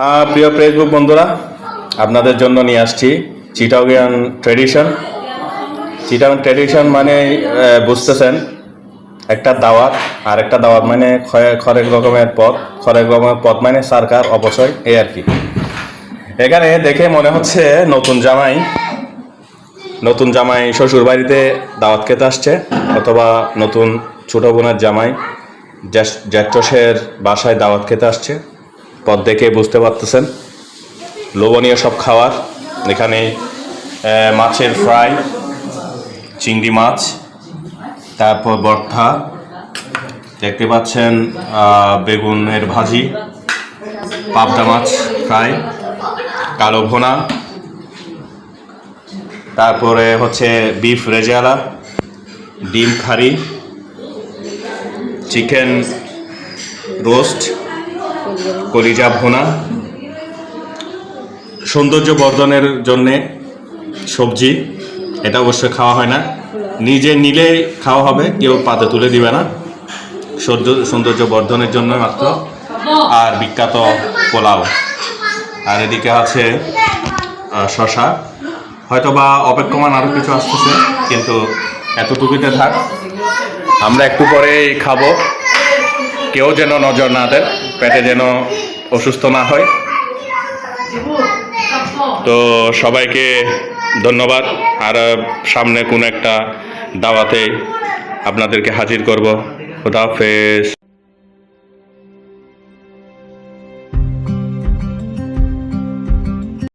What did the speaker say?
হ্যাঁ প্রিয় ফেসবুক বন্ধুরা, আপনাদের জন্য নিয়ে আসছি চিটাগিয়ান ট্রেডিশন চিটাগন ট্রেডিশন মানে বুঝতেছেন, একটা দাওয়াত, আর একটা দাওয়াত মানে খরেক রকমের পথ। খরেক রকমের পথ মানে সরকার অবশ্যই এই আর কি। এখানে দেখে মনে হচ্ছে নতুন জামাই নতুন জামাই শ্বশুর বাড়িতে দাওয়াত খেতে আসছে, অথবা নতুন ছোটো বোনের জামাই জ্যেষ্ঠসের বাসায় দাওয়াত খেতে আসছে। পথ দেখে বুঝতে পারতেছেন। লোভনীয় সব খাবার, এখানে মাছের ফ্রাই, চিংড়ি মাছ, তারপর বর্থা দেখতে পাচ্ছেন বেগুনের ভাজি, পাবদা মাছ ফ্রাই, কালো ভোনা, তারপরে হচ্ছে বিফ রেজালা ডিম খারি, চিকেন রোস্ট কলিজা ভোনা। সৌন্দর্য বর্ধনের জন্যে সবজি, এটা অবশ্যই খাওয়া হয় না। নিজে নিলে খাওয়া হবে, কেউ পাতে তুলে দিবে না। সৌন্দর্য সৌন্দর্য বর্ধনের জন্য মাত্র। আর বিখ্যাত পোলাও। আর এদিকে আছে শশা হয়তো বা অপেক্ষমান আরও কিছু আসতেছে, কিন্তু এতটুকুতে থাক। আমরা একটু পরেই খাব। কেউ যেন নজর না দেয় পেটে যেন অসুস্থ না হয়। তো সবাইকে ধন্যবাদ। আর সামনে কোনো একটা দাওয়াতে আপনাদেরকে হাজির করব। খুদা হাফেজ।